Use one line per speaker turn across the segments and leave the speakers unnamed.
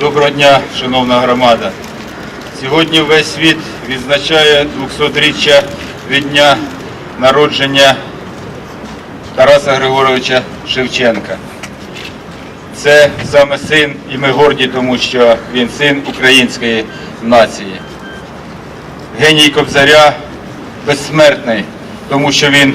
Доброго дня, шановна громада. Сьогодні весь світ відзначає 200-річчя від дня народження Тараса Григоровича Шевченка. Це саме син, і ми горді, тому що він син української нації. Геній Кобзаря безсмертний, тому що він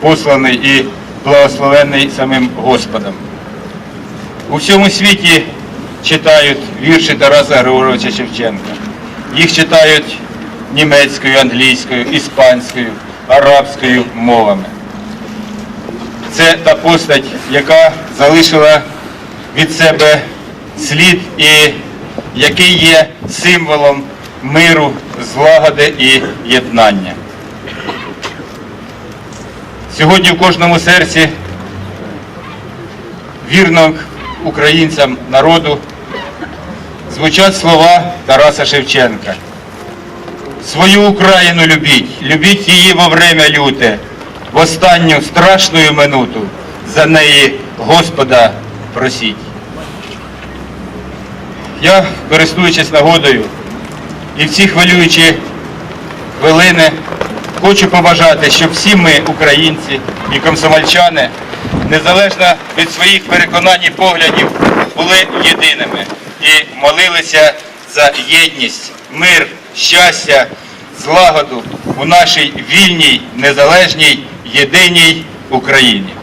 посланий і благословений самим Господом. У всьому світі читають вірші Тараса Григоровича Шевченка. Їх читають німецькою, англійською, іспанською, арабською мовами. Це та постать, яка залишила від себе слід і який є символом миру, злагоди і єднання. Сьогодні в кожному серці вірно українцям, народу, звучать слова Тараса Шевченка. Свою Україну любіть, любіть її во время люте, в останню страшну минуту за неї Господа просіть. Я, користуючись нагодою, і в ці хвилюючі хвилини хочу побажати, щоб всі ми, українці і комсомольчани, незалежно від своїх переконань і поглядів, були єдиними і молилися за єдність, мир, щастя, злагоду у нашій вільній, незалежній, єдиній Україні.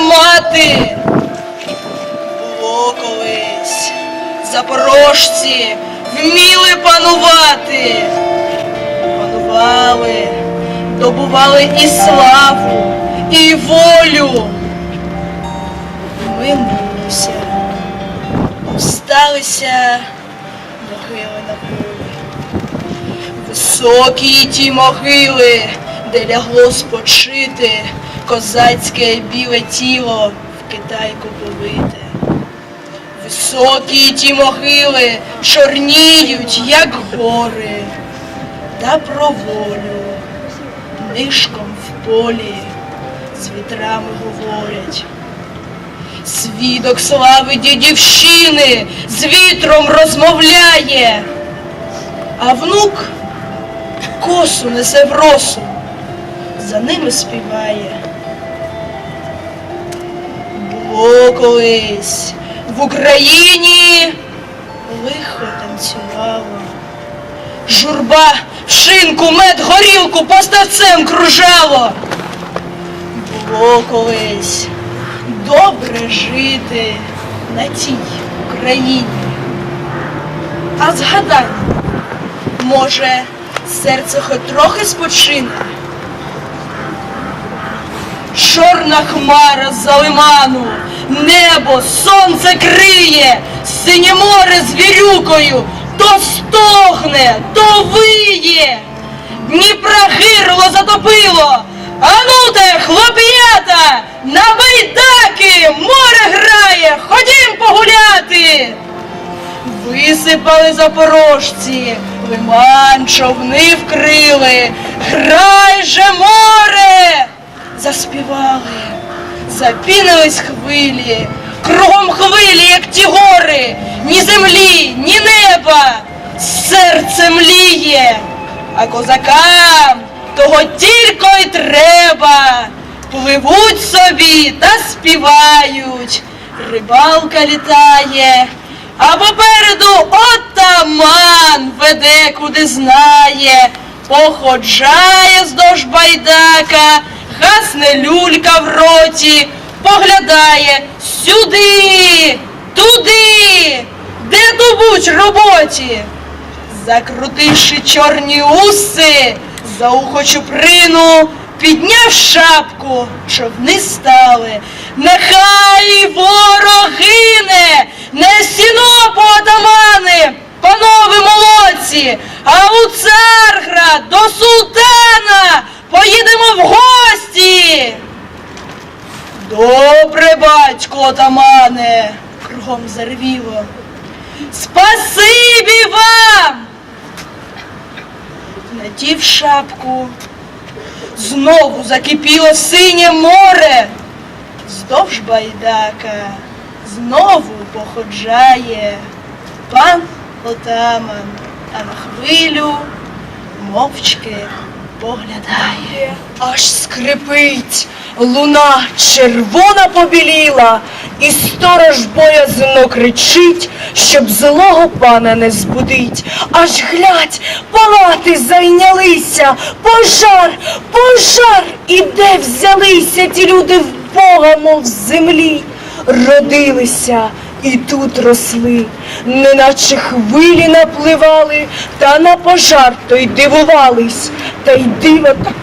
Гармати. Було колись запорожці вміли панувати. Панували, добували і славу, і волю. Минулося, осталися могили на полі. Високі ті могили, де лягло спочити козацьке біле тіло в китайку повите. Високі ті могили чорніють, як гори, та про волю нишком в полі з вітрами говорять. свідок слави дідівщини, з вітром розмовляє, а внук косу несе в росу, за ними співає. Було колись в Україні лихо танцювало. Журба в шинку, мед, горілку поставцем кружало. Було колись добре жити на тій Україні. А згадай, може, серце хоч трохи спочине. Чорна хмара з-за лиману, небо, сонце криє, синє море з вірюкою, то стогне, то виє. Дніпра гирло затопило. Ану те, хлоп'ята, на байдаки море грає, ходім погуляти. Висипали запорожці, лиман човни вкрили, грай же море! Заспівали, запінились хвилі, кругом хвилі, як ті гори, ні землі, ні неба, серце мліє, а козакам того тільки й треба. Пливуть собі та співають, рибалка літає, а попереду отаман веде, куди знає, походжає здовж байдака, гасне люлька в роті, поглядає сюди, туди, де добуч роботі. Закрутивши чорні уси, за ухо чуприну, підняв шапку, човни стали. Нехай ворог гине, не сіно по отамани, панове молодці, а у царград до султана поїдемо в гості. Добре, батько отамане, кругом зарвіло. Спасибі вам! Надів шапку, знову закипіло синє море, вздовж байдака знову походжає пан отаман, а на хвилю мовчки поглядає. Аж скрипить, луна червона побіліла, і сторож боязно кричить, щоб злого пана не збудить. Аж глядь, палати зайнялися, пожар, пожар, і де взялися ті люди в Бога, мов з землі, родилися. І тут росли, неначе хвилі напливали, та на пожар то й дивувались, та й диво так,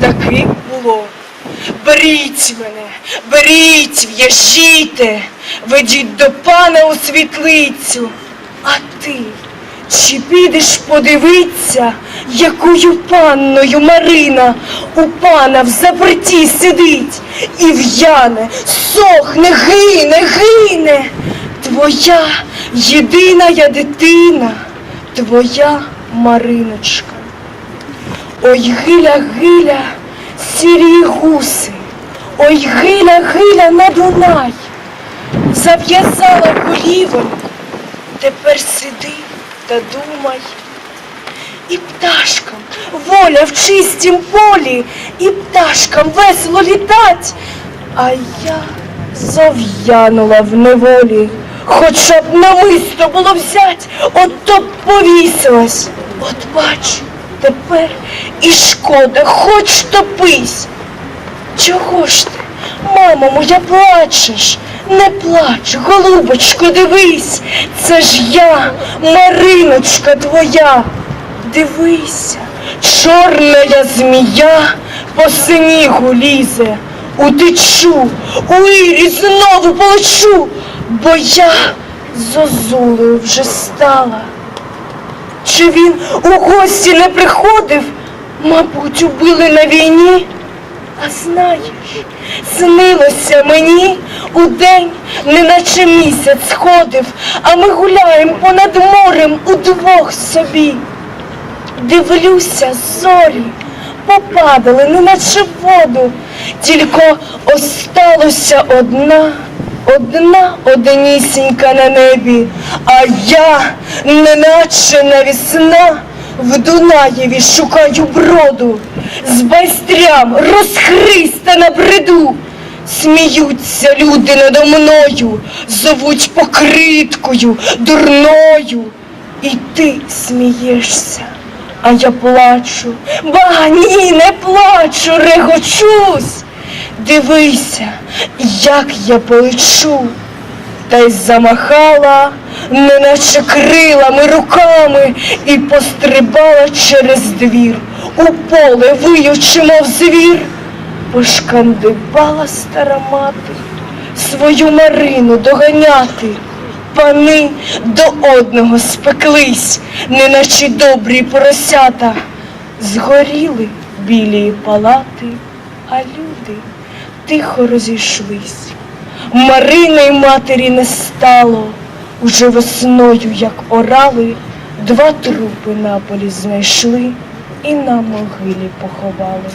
таки було. Беріть мене, беріть, в'яжіть, ведіть до пана у світлицю. А ти, чи підеш подивитися, якою панною Марина у пана в заперті сидить і в'яне, сохне, гине, гине. Твоя єдина я дитина, твоя Мариночка. Ой, гиля, гиля, сірі гуси, ой, гиля, гиля на Дунай, зав'язала голівоньку, тепер сиди та думай. І пташкам воля в чистім полі, і пташкам весело літать, а я зав'янула в неволі, хоча б намисто було взять, от то повісилась. От бач, тепер і шкода, хоч топись. Чого ж ти, мамо моя, плачеш? Не плач, голубочко, дивись, це ж я, Мариночка твоя. Дивися, чорна я змія по синігу лізе, утечу, у ірі знову полечу, бо я зозулею вже стала. Чи він у гості не приходив? Мабуть, убили на війні. А знаєш, снилося мені у день, неначе місяць сходив, а ми гуляємо понад морем удвох собі. Дивлюся, зорі попадали, неначе в воду, тільки осталося одна одна одинісінька на небі, а я, неначе навісна, в Дунаєві шукаю броду, з байстрям розхриста на бреду. Сміються люди надо мною, зовуть покриткою, дурною. І ти смієшся, а я плачу. Ба ні, не плачу, регочусь. Дивися, як я полечу. Та й замахала, неначе крилами руками, і пострибала через двір, у поле виючи, мов звір. Пошкандибала стара мати свою Марину доганяти. Пани до одного спеклись, неначе добрі поросята. Згоріли білі палати, а люди тихо розійшлись. Марини й матері не стало, уже весною, як орали, два трупи на полі знайшли і на могилі поховали.